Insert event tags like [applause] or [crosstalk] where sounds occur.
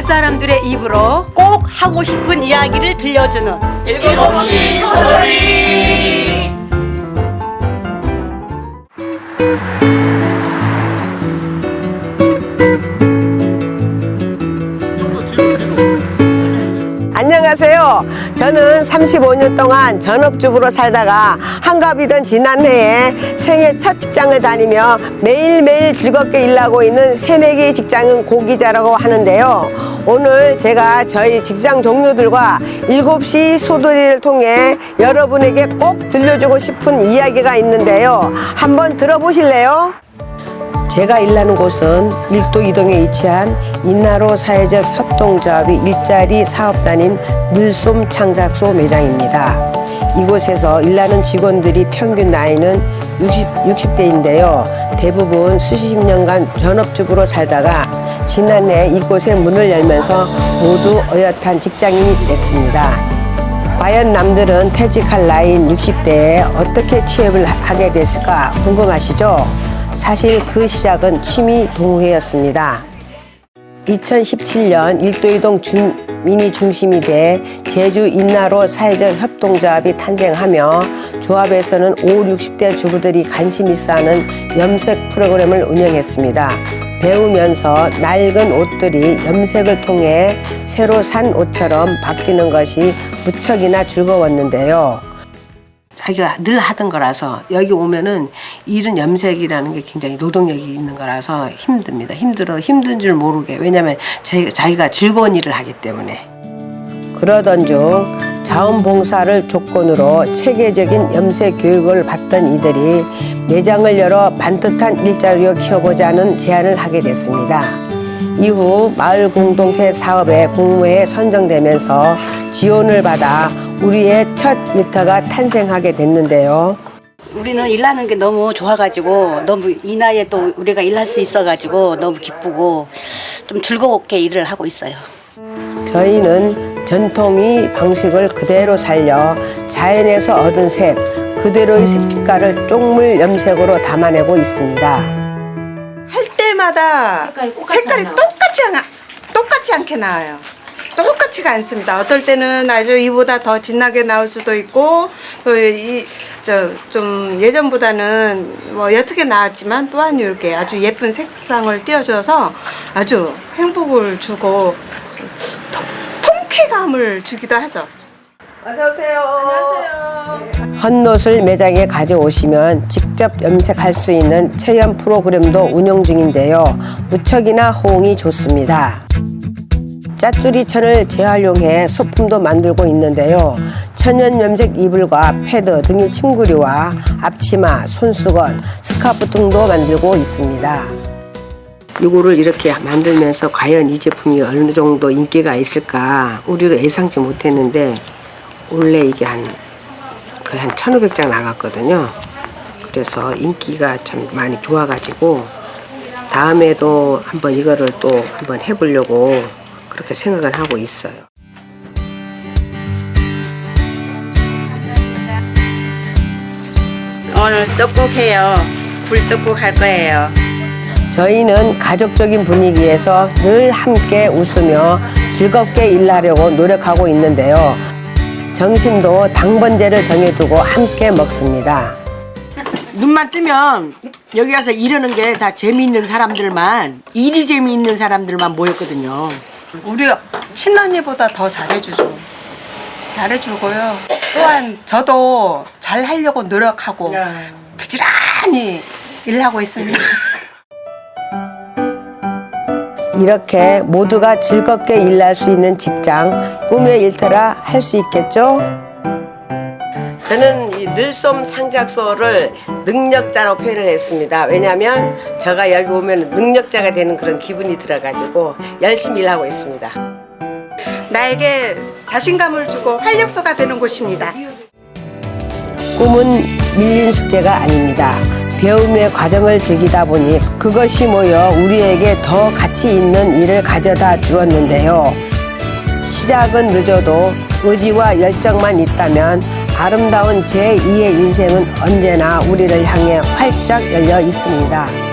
사람들의 입으로 꼭 하고 싶은 이야기를 들려주는 안녕하세요. 저는 35년 동안 전업주부로 살다가 한갑이던 지난해에 생애 첫 직장을 다니며 매일매일 즐겁게 일하고 있는 새내기 직장인 고기자라고 하는데요. 오늘 제가 저희 직장 동료들과 7시 소도리를 통해 여러분에게 꼭 들려주고 싶은 이야기가 있는데요. 한번 들어보실래요? 제가 일하는 곳은 일도 이동에 위치한 인나로 사회적 협동조합이 일자리 사업단인 물솜 창작소 매장입니다. 이곳에서 일하는 직원들이 평균 나이는 60, 60대인데요. 대부분 수십 년간 전업주부로 살다가 지난해 이곳에 문을 열면서 모두 어엿한 직장인이 됐습니다. 과연 남들은 퇴직할 나이인 60대에 어떻게 취업을 하게 됐을까 궁금하시죠? 사실 그 시작은 취미 동호회였습니다. 2017년 일도이동 주민이 중심이 돼 제주 인나로 사회적 협동조합이 탄생하며 조합에서는 5, 60대 주부들이 관심 있어 하는 염색 프로그램을 운영했습니다. 배우면서 낡은 옷들이 염색을 통해 새로 산 옷처럼 바뀌는 것이 무척이나 즐거웠는데요. 자기가 늘 하던 거라서 여기 오면은 일은 염색이라는 게 굉장히 노동력이 있는 거라서 힘듭니다. 힘들어 힘든 줄 모르게 왜냐면 자기가, 자기가 즐거운 일을 하기 때문에 그러던 중 자원봉사를 조건으로 체계적인 염색 교육을 받던 이들이 매장을 열어 반듯한 일자리を키워보자 는 제안을 하게 됐습니다. 이후 마을 공동체 사업에 공모에 선정되면서 지원을 받아 우리의 첫 일터가 탄생하게 됐는데요. 우리는 일하는 게 너무 좋아가지고 너무 이 나이에 또 우리가 일할 수 있어가지고 너무 기쁘고 좀 즐겁게 일을 하고 있어요. 저희는 전통의 방식을 그대로 살려 자연에서 얻은 색, 그대로의 색빛깔을 쪽물 염색으로 담아내고 있습니다. 할 때마다 색깔이, 똑같지 않아 똑같지 않게 나와요. 똑같지가 않습니다. 어떨 때는 아주 이보다 더 진하게 나올 수도 있고 또이저좀 예전보다는 뭐 옅게 나왔지만 또한 이렇게 아주 예쁜 색상을 띄워줘서 아주 행복을 주고 통- 통쾌감을 주기도 하죠. 어서 오세요. 안녕하세요. 헛옷을 매장에 가져오시면 직접 염색할 수 있는 체험 프로그램도 운영 중인데요. 무척이나 호응이 좋습니다. 짜투리 천을 재활용해 소품도 만들고 있는데요. 천연 염색 이불과 패드 등의 침구류와 앞치마, 손수건, 스카프 등도 만들고 있습니다. 이거를 이렇게 만들면서 과연 이 제품이 어느 정도 인기가 있을까 우리도 예상치 못했는데 원래 이게 한 거의 한 1500장 나갔거든요. 그래서 인기가 참 많이 좋아가지고 다음에도 한번 이거를 또 한번 해보려고 그렇게 생각을 하고 있어요. 오늘 떡국 해요. 굴떡국 할 거예요. 저희는 가족적인 분위기에서 늘 함께 웃으며 즐겁게 일하려고 노력하고 있는데요. 점심도 당번제를 정해두고 함께 먹습니다. 눈만 뜨면 여기 가서 이러는 게 다 재미있는 사람들만 일이 재미있는 사람들만 모였거든요. 우리 친언니보다 더 잘해주죠. 잘해주고요. 또한 저도 잘 하려고 노력하고 부지런히 일하고 있습니다. [laughs] 이렇게 모두가 즐겁게 일할 수 있는 직장, 꿈의 일터라 할 수 있겠죠? 저는 이 늘솜 창작소를 능력자로 표현을 했습니다. 왜냐하면 제가 여기 오면 능력자가 되는 그런 기분이 들어가지고 열심히 일하고 있습니다. 나에게 자신감을 주고 활력소가 되는 곳입니다. 꿈은 밀린 숙제가 아닙니다. 배움의 과정을 즐기다 보니 그것이 모여 우리에게 더 가치 있는 일을 가져다 주었는데요. 시작은 늦어도 의지와 열정만 있다면 아름다운 제2의 인생은 언제나 우리를 향해 활짝 열려 있습니다.